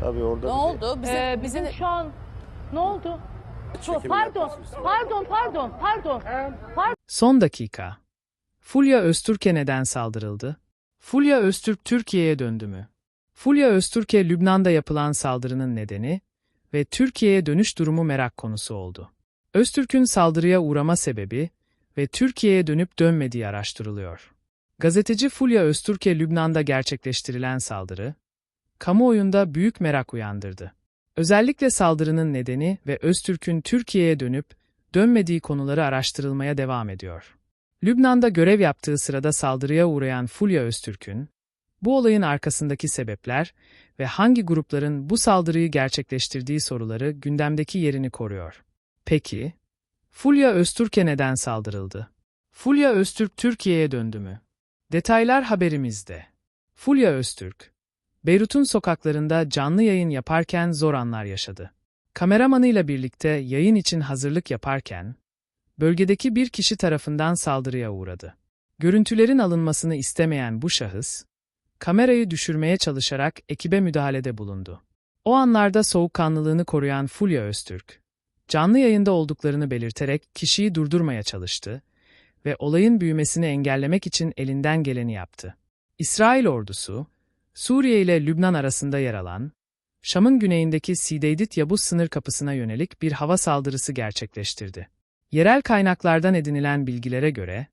Tabii orada Ne bir- oldu? Bizim, Ee, bizim bizim şu an ne oldu? Çekim Pardon, yapmak istiyorum. pardon, pardon, pardon. Pardon. Son dakika. Fulya Öztürk'e neden saldırıldı? Fulya Öztürk Türkiye'ye döndü mü? Fulya Öztürk'e Lübnan'da yapılan saldırının nedeni ve Türkiye'ye dönüş durumu merak konusu oldu. Öztürk'ün saldırıya uğrama sebebi ve Türkiye'ye dönüp dönmediği araştırılıyor. Gazeteci Fulya Öztürk'e Lübnan'da gerçekleştirilen saldırı, kamuoyunda büyük merak uyandırdı. Özellikle saldırının nedeni ve Öztürk'ün Türkiye'ye dönüp dönmediği konuları araştırılmaya devam ediyor. Lübnan'da görev yaptığı sırada saldırıya uğrayan Fulya Öztürk'ün, bu olayın arkasındaki sebepler ve hangi grupların bu saldırıyı gerçekleştirdiği soruları gündemdeki yerini koruyor. Peki, Fulya Öztürk'e neden saldırıldı? Fulya Öztürk Türkiye'ye döndü mü? Detaylar haberimizde. Fulya Öztürk, Beyrut'un sokaklarında canlı yayın yaparken zor anlar yaşadı. Kameramanıyla birlikte yayın için hazırlık yaparken, bölgedeki bir kişi tarafından saldırıya uğradı. Görüntülerin alınmasını istemeyen bu şahıs, kamerayı düşürmeye çalışarak ekibe müdahalede bulundu. O anlarda soğukkanlılığını koruyan Fulya Öztürk, canlı yayında olduklarını belirterek kişiyi durdurmaya çalıştı ve olayın büyümesini engellemek için elinden geleni yaptı. İsrail ordusu, Suriye ile Lübnan arasında yer alan, Şam'ın güneyindeki Sideydit Yabus sınır kapısına yönelik bir hava saldırısı gerçekleştirdi. Yerel kaynaklardan edinilen bilgilere göre,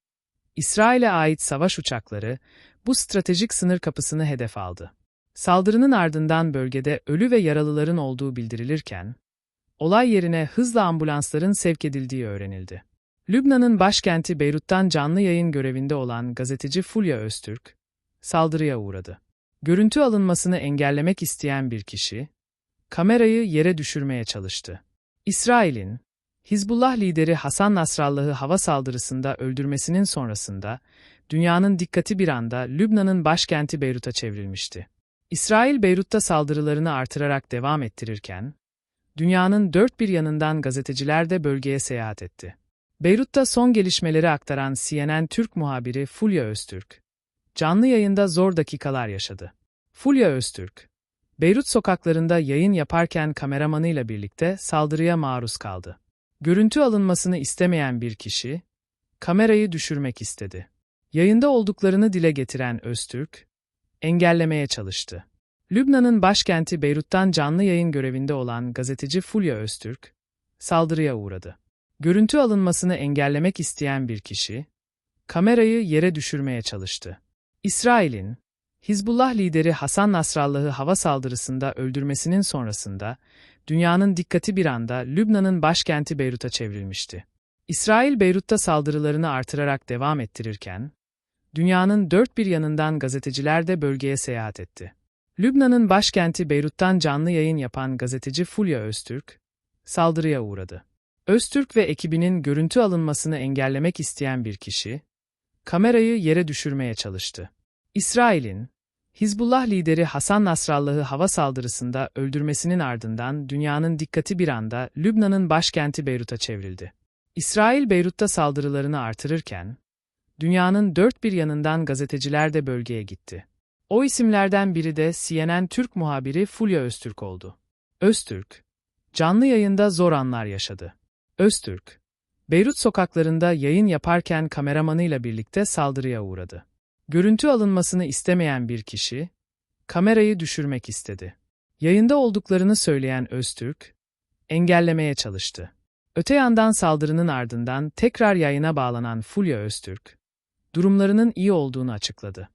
İsrail'e ait savaş uçakları bu stratejik sınır kapısını hedef aldı. Saldırının ardından bölgede ölü ve yaralıların olduğu bildirilirken, olay yerine hızla ambulansların sevk edildiği öğrenildi. Lübnan'ın başkenti Beyrut'tan canlı yayın görevinde olan gazeteci Fulya Öztürk, saldırıya uğradı. Görüntü alınmasını engellemek isteyen bir kişi, kamerayı yere düşürmeye çalıştı. İsrail'in, Hizbullah lideri Hasan Nasrallah'ı hava saldırısında öldürmesinin sonrasında, dünyanın dikkati bir anda Lübnan'ın başkenti Beyrut'a çevrilmişti. İsrail Beyrut'ta saldırılarını artırarak devam ettirirken, dünyanın dört bir yanından gazeteciler de bölgeye seyahat etti. Beyrut'ta son gelişmeleri aktaran CNN Türk muhabiri Fulya Öztürk, canlı yayında zor dakikalar yaşadı. Fulya Öztürk, Beyrut sokaklarında yayın yaparken kameramanıyla birlikte saldırıya maruz kaldı. Görüntü alınmasını istemeyen bir kişi, kamerayı düşürmek istedi. Yayında olduklarını dile getiren Öztürk, engellemeye çalıştı. Lübnan'ın başkenti Beyrut'tan canlı yayın görevinde olan gazeteci Fulya Öztürk, saldırıya uğradı. Görüntü alınmasını engellemek isteyen bir kişi, kamerayı yere düşürmeye çalıştı. İsrail'in, Hizbullah lideri Hasan Nasrallah'ı hava saldırısında öldürmesinin sonrasında, dünyanın dikkati bir anda Lübnan'ın başkenti Beyrut'a çevrilmişti. İsrail Beyrut'ta saldırılarını artırarak devam ettirirken, dünyanın dört bir yanından gazeteciler de bölgeye seyahat etti. Lübnan'ın başkenti Beyrut'tan canlı yayın yapan gazeteci Fulya Öztürk, saldırıya uğradı. Öztürk ve ekibinin görüntü alınmasını engellemek isteyen bir kişi, kamerayı yere düşürmeye çalıştı. İsrail'in, Hizbullah lideri Hasan Nasrallah'ı hava saldırısında öldürmesinin ardından dünyanın dikkati bir anda Lübnan'ın başkenti Beyrut'a çevrildi. İsrail Beyrut'ta saldırılarını artırırken, dünyanın dört bir yanından gazeteciler de bölgeye gitti. O isimlerden biri de CNN Türk muhabiri Fulya Öztürk oldu. Öztürk, canlı yayında zor anlar yaşadı. Öztürk, Beyrut sokaklarında yayın yaparken kameramanıyla birlikte saldırıya uğradı. Görüntü alınmasını istemeyen bir kişi, kamerayı düşürmek istedi. Yayında olduklarını söyleyen Öztürk, engellemeye çalıştı. Öte yandan saldırının ardından tekrar yayına bağlanan Fulya Öztürk, durumlarının iyi olduğunu açıkladı.